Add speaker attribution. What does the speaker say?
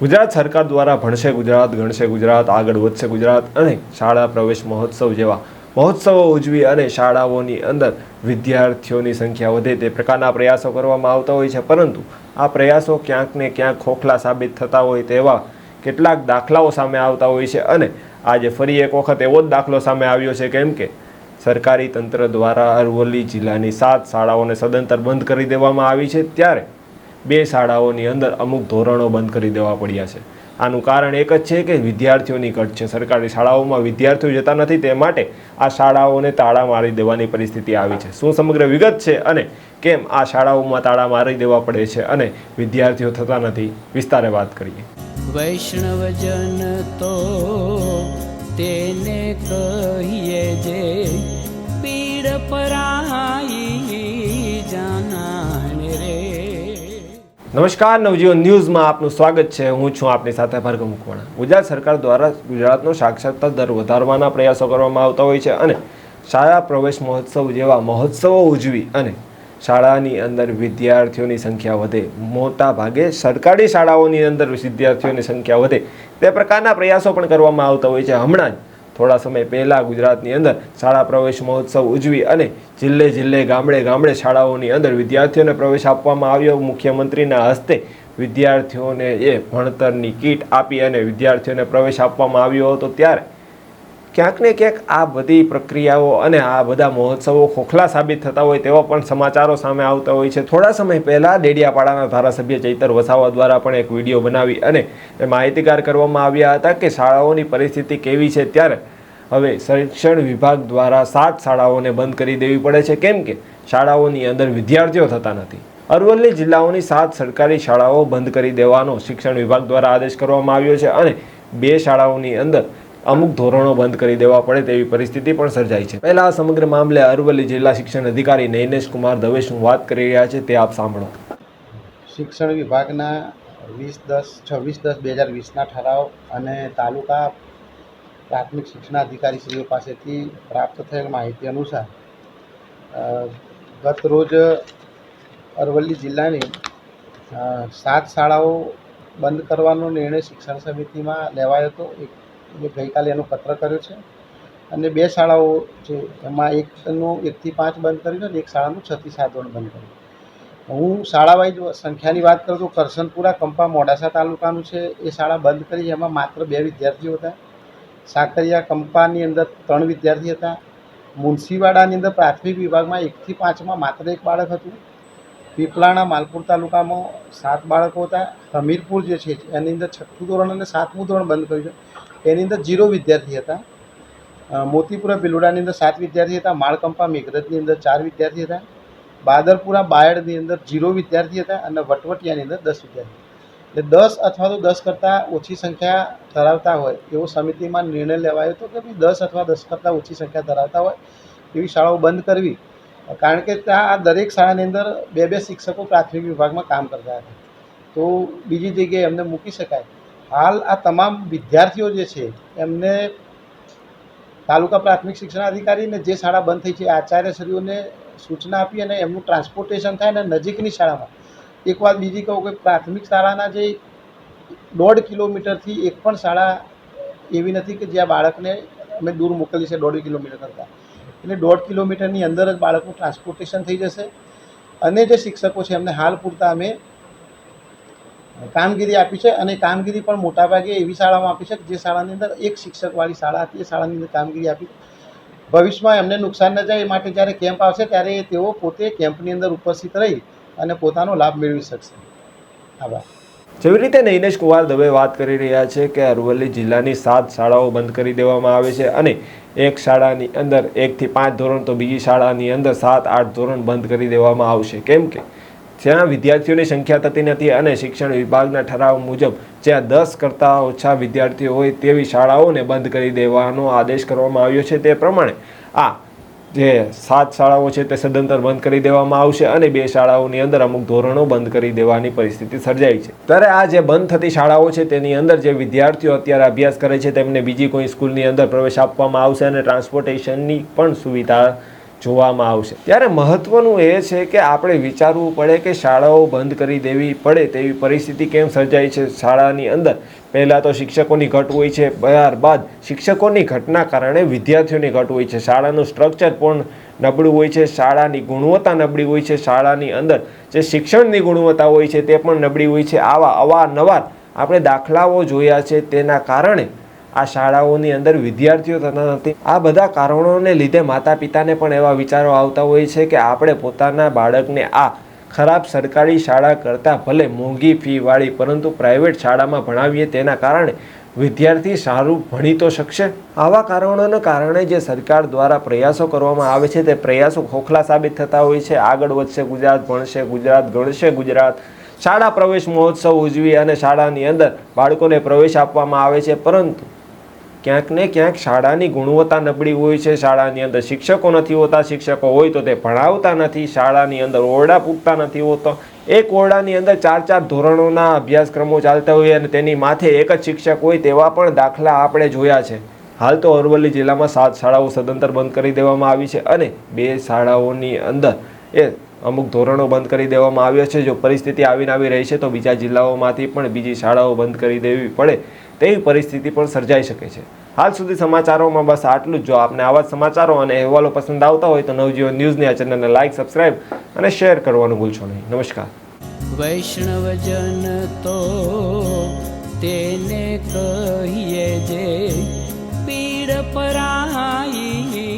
Speaker 1: ગુજરાત સરકાર દ્વારા ભણશે ગુજરાત, ગણશે ગુજરાત, આગળ વધશે ગુજરાત અને શાળા પ્રવેશ મહોત્સવ જેવા મહોત્સવો ઉજવી અને શાળાઓની અંદર વિદ્યાર્થીઓની સંખ્યા વધે તે પ્રકારના પ્રયાસો કરવામાં આવતા હોય છે. પરંતુ આ પ્રયાસો ક્યાંક ને ક્યાંક ખોખલા સાબિત થતા હોય તેવા કેટલાક દાખલાઓ સામે આવતા હોય છે અને આજે ફરી એક વખત એવો જ દાખલો સામે આવ્યો છે કેમ કે સરકારી તંત્ર દ્વારા અરવલ્લી જિલ્લાની સાત શાળાઓને સદંતર બંધ કરી દેવામાં આવી છે. ત્યારે બે શાળાઓની અંદર અમુક ધોરણો બંધ કરી દેવા પડ્યા છે. આનું કારણ એક જ છે કે વિદ્યાર્થીઓની ઘટ છે. સરકારી શાળાઓમાં વિદ્યાર્થીઓ જતા નથી તે માટે આ શાળાઓને તાળા મારી દેવાની પરિસ્થિતિ આવી છે. શું સમગ્ર વિગત છે અને કેમ આ શાળાઓમાં તાળા મારી દેવા પડે છે અને વિદ્યાર્થીઓ થતા નથી? વિસ્તારે વાત કરીએ.
Speaker 2: વૈષ્ણવજન તો તેને કહીએ જે પીડ પરાઈ
Speaker 1: નમસ્કાર, નવજીવન ન્યૂઝમાં આપનું સ્વાગત છે. હું છું આપની સાથે ભર્ગ મુકવાણા. ગુજરાત સરકાર દ્વારા ગુજરાતનો સાક્ષરતા દર વધારવાના પ્રયાસો કરવામાં આવતા હોય છે અને શાળા પ્રવેશ મહોત્સવ જેવા મહોત્સવો ઉજવી અને શાળાની અંદર વિદ્યાર્થીઓની સંખ્યા વધે. મોટા ભાગે સરકારી શાળાઓની અંદર વિદ્યાર્થીઓની સંખ્યા વધે. તે પ્રકારના પ્રયાસો પણ કરવામાં આવતા હોય છે. હમણાં જ થોડા સમય પહેલાં ગુજરાતની અંદર શાળા પ્રવેશ મહોત્સવ ઉજવી અને જિલ્લે જિલ્લે, ગામડે ગામડે શાળાઓની અંદર વિદ્યાર્થીઓને પ્રવેશ આપવામાં આવ્યો. મુખ્યમંત્રીના હસ્તે વિદ્યાર્થીઓને એ ભણતરની કીટ આપી અને વિદ્યાર્થીઓને પ્રવેશ આપવામાં આવ્યો હતો. ત્યારે ક્યાંક ને ક્યાંક આ બધી પ્રક્રિયાઓ અને આ બધા મહોત્સવો ખોખલા સાબિત થતા હોય તેવા પણ સમાચારો સામે આવતા હોય છે. થોડા સમય પહેલાં ડેડિયાપાડાના ધારાસભ્ય ચૈતર વસાવા દ્વારા પણ એક વીડિયો બનાવી અને માહિતીગાર કરવામાં આવ્યા હતા કે શાળાઓની પરિસ્થિતિ કેવી છે ત્યારે હવે શિક્ષણ વિભાગ દ્વારા સાત શાળાઓને બંધ કરી દેવી પડે છે. કેમ કે શાળાઓની અંદર વિદ્યાર્થીઓ થતા નથી. અરવલ્લી જિલ્લાઓની સાત સરકારી શાળાઓ બંધ કરી દેવાનો શિક્ષણ વિભાગ દ્વારા આદેશ કરવામાં આવ્યો છે અને બે શાળાઓની અંદર અમુક ધોરણો બંધ કરી દેવા પડે તેવી પરિસ્થિતિ પણ સર્જાઈ છે. પહેલા આ સમગ્ર મામલે અરવલ્લી જિલ્લા શિક્ષણ અધિકારી નૈનેશ કુમાર દવે શું વાત કરી રહ્યા છે તે આપ સાંભળો.
Speaker 3: શિક્ષણ વિભાગના વીસ દસ છવ્વીસ દસ બે હજાર વીસના ઠરાવ અને તાલુકા પ્રાથમિક શિક્ષણાધિકારીશ્રીઓ પાસેથી પ્રાપ્ત થયેલ માહિતી અનુસાર ગત રોજ અરવલ્લી જિલ્લાની સાત શાળાઓ બંધ કરવાનો નિર્ણય શિક્ષણ સમિતિમાં લેવાયો હતો. એક એ ગઈકાલે એનો પત્ર કર્યો છે. અને બે શાળાઓ છે, એમાં એકનું એકથી પાંચ બંધ કર્યું અને એક શાળાનું છથી સાત ધોરણ બંધ કર્યું હું શાળા સંખ્યાની વાત કરું તો કરસનપુરા કંપા મોડાસા તાલુકાનું છે, એ શાળા બંધ કરી એમાં માત્ર બે વિદ્યાર્થીઓ હતા. સાકરિયા કંપાની અંદર ત્રણ વિદ્યાર્થી હતા. મુનશીવાડાની અંદર પ્રાથમિક વિભાગમાં એકથી પાંચમાં માત્ર એક બાળક હતું. પીપલાણા માલપુર તાલુકામાં સાત બાળકો હતા. હમીરપુર જે છે, એની અંદર છઠ્ઠું ધોરણ અને સાતમું ધોરણ બંધ કર્યું છે. એની અંદર જીરો વિદ્યાર્થી હતા. મોતીપુરા બિલોડાની અંદર સાત વિદ્યાર્થી હતા, માળકંપા મેઘરજની અંદર ચાર વિદ્યાર્થી હતા, બાદરપુરા બાયડની અંદર જીરો વિદ્યાર્થી હતા અને વટવટિયાની અંદર દસ વિદ્યાર્થી એટલે દસ અથવા તો દસ કરતાં ઓછી સંખ્યા ધરાવતા હોય એવો સમિતિમાં નિર્ણય લેવાયો હતો કે ભાઈ દસ અથવા દસ કરતાં ઓછી સંખ્યા ધરાવતા હોય એવી શાળાઓ બંધ કરવી. કારણ કે ત્યાં આ દરેક શાળાની અંદર બે બે શિક્ષકો પ્રાથમિક વિભાગમાં કામ કરતા હતા. તો બીજી જગ્યાએ એમને મૂકી શકાય. હાલ આ તમામ વિદ્યાર્થીઓ જે છે, એમને તાલુકા પ્રાથમિક શિક્ષણાધિકારીને જે શાળા બંધ થઈ છે, આચાર્યશ્રીઓને સૂચના આપી અને એમનું ટ્રાન્સપોર્ટેશન થાય અને નજીકની શાળામાં. એક વાત બીજી કહું કે પ્રાથમિક શાળાના જે દોઢ કિલોમીટરથી એક પણ શાળા એવી નથી કે જ્યાં બાળકને અમે દૂર મોકલી છે દોઢ કિલોમીટર કરતાં. એટલે દોઢ કિલોમીટરની અંદર જ બાળકનું ટ્રાન્સપોર્ટેશન થઈ જશે. અને જે શિક્ષકો છે, એમને હાલ પૂરતા અમે કામગીરી આપી છે અને કામગીરી પણ મોટાભાગે એવી શાળામાં આપી છે કે જે શાળાની અંદર એક શિક્ષકવાળી શાળા હતી, એ શાળાની અંદર કામગીરી આપી. ભવિષ્યમાં એમને નુકસાન ન જાય એ માટે જ્યારે કેમ્પ આવશે ત્યારે તેઓ પોતે કેમ્પની અંદર ઉપસ્થિત રહી અને પોતાનો લાભ મેળવી શકશે. આભાર.
Speaker 1: જેવી રીતે નૈનેશ કુમાર દવે વાત કરી રહ્યા છે કે અરવલ્લી જિલ્લાની સાત શાળાઓ બંધ કરી દેવામાં આવે છે અને એક શાળાની અંદર એકથી પાંચ ધોરણ તો બીજી શાળાની અંદર સાત, આઠ ધોરણ બંધ કરી દેવામાં આવશે. કેમ કે જ્યાં વિદ્યાર્થીઓની સંખ્યા થતી નથી અને શિક્ષણ વિભાગના ઠરાવ મુજબ જ્યાં દસ કરતાં ઓછા વિદ્યાર્થીઓ હોય તેવી શાળાઓને બંધ કરી દેવાનો આદેશ કરવામાં આવ્યો છે તે પ્રમાણે આ જે સાત શાળાઓ છે તે સદંતર બંધ કરી દેવામાં આવશે અને બે શાળાઓની અંદર અમુક ધોરણો બંધ કરી દેવાની પરિસ્થિતિ સર્જાઈ છે. ત્યારે આ જે બંધ થતી શાળાઓ છે તેની અંદર જે વિદ્યાર્થીઓ અત્યારે અભ્યાસ કરે છે તેમને બીજી કોઈ સ્કૂલની અંદર પ્રવેશ આપવામાં આવશે અને ટ્રાન્સપોર્ટેશનની પણ સુવિધા જોવામાં આવશે. ત્યારે મહત્વનું એ છે કે આપણે વિચારવું પડે કે શાળાઓ બંધ કરી દેવી પડે તેવી પરિસ્થિતિ કેમ સર્જાઈ છે? શાળાની અંદર પહેલાં તો શિક્ષકોની ઘટ હોય છે ત્યારબાદ શિક્ષકોની ઘટના કારણે વિદ્યાર્થીઓની ઘટ હોય છે. શાળાનું સ્ટ્રક્ચર પણ નબળું હોય છે, શાળાની ગુણવત્તા નબળી હોય છે, શાળાની અંદર જે શિક્ષણની ગુણવત્તા હોય છે તે પણ નબળી હોય છે. આવા અવારનવાર આપણે દાખલાઓ જોયા છે. તેના કારણે આ શાળાઓની અંદર વિદ્યાર્થીઓ થતા નથી. આ બધા કારણોને લીધે માતા પિતાને પણ એવા વિચારો આવતા હોય છે કે આપણે પોતાના બાળકને આ ખરાબ સરકારી શાળા કરતાં ભલે મોંઘી ફીવાળી પરંતુ પ્રાઇવેટ શાળામાં ભણાવીએ તેના કારણે વિદ્યાર્થી સારું ભણી તો શકશે. આવા કારણોને કારણે જે સરકાર દ્વારા પ્રયાસો કરવામાં આવે છે તે પ્રયાસો ખોખલા સાબિત થતા હોય છે. આગળ વધશે ગુજરાત, ભણશે ગુજરાત, ગણશે ગુજરાત. શાળા પ્રવેશ મહોત્સવ ઉજવી અને શાળાની અંદર બાળકોને પ્રવેશ આપવામાં આવે છે, પરંતુ ક્યાંક ને ક્યાંક શાળાની ગુણવત્તા નબળી હોય છે, શાળાની અંદર શિક્ષકો નથી હોતા, શિક્ષકો હોય તો તે ભણાવતા નથી, શાળાની અંદર ઓરડા પૂરતા નથી હોતો. એક ઓરડાની અંદર ચાર ચાર ધોરણોના અભ્યાસક્રમો ચાલતા હોય અને તેની માથે એક જ શિક્ષક હોય તેવા પણ દાખલા આપણે જોયા છે. હાલ તો અરવલ્લી જિલ્લામાં સાત શાળાઓ સદંતર બંધ કરી દેવામાં આવી છે અને બે શાળાઓની અંદર એ અમુક ધોરણો બંધ કરી દેવામાં આવ્યા છે. જો પરિસ્થિતિ આવીને આવી રહી છે, તો બીજા જિલ્લાઓમાંથી પણ બીજી શાળાઓ બંધ કરી દેવી પડે તેવી પરિસ્થિતિ પણ સર્જાઈ શકે છે. હાલ સુધી સમાચારોમાં બસ આટલું જ. જો આપને આવા જ સમાચારો અને અહેવાલો પસંદ આવતા હોય તો નવજીવન ન્યૂઝની આ ચેનલને લાઇક સબસ્ક્રાઇબ અને શેર કરવાનું ભૂલશો નહીં. નમસ્કાર.
Speaker 2: વૈષ્ણવજન તો તેને કહીએ જે પીડ પરાઈ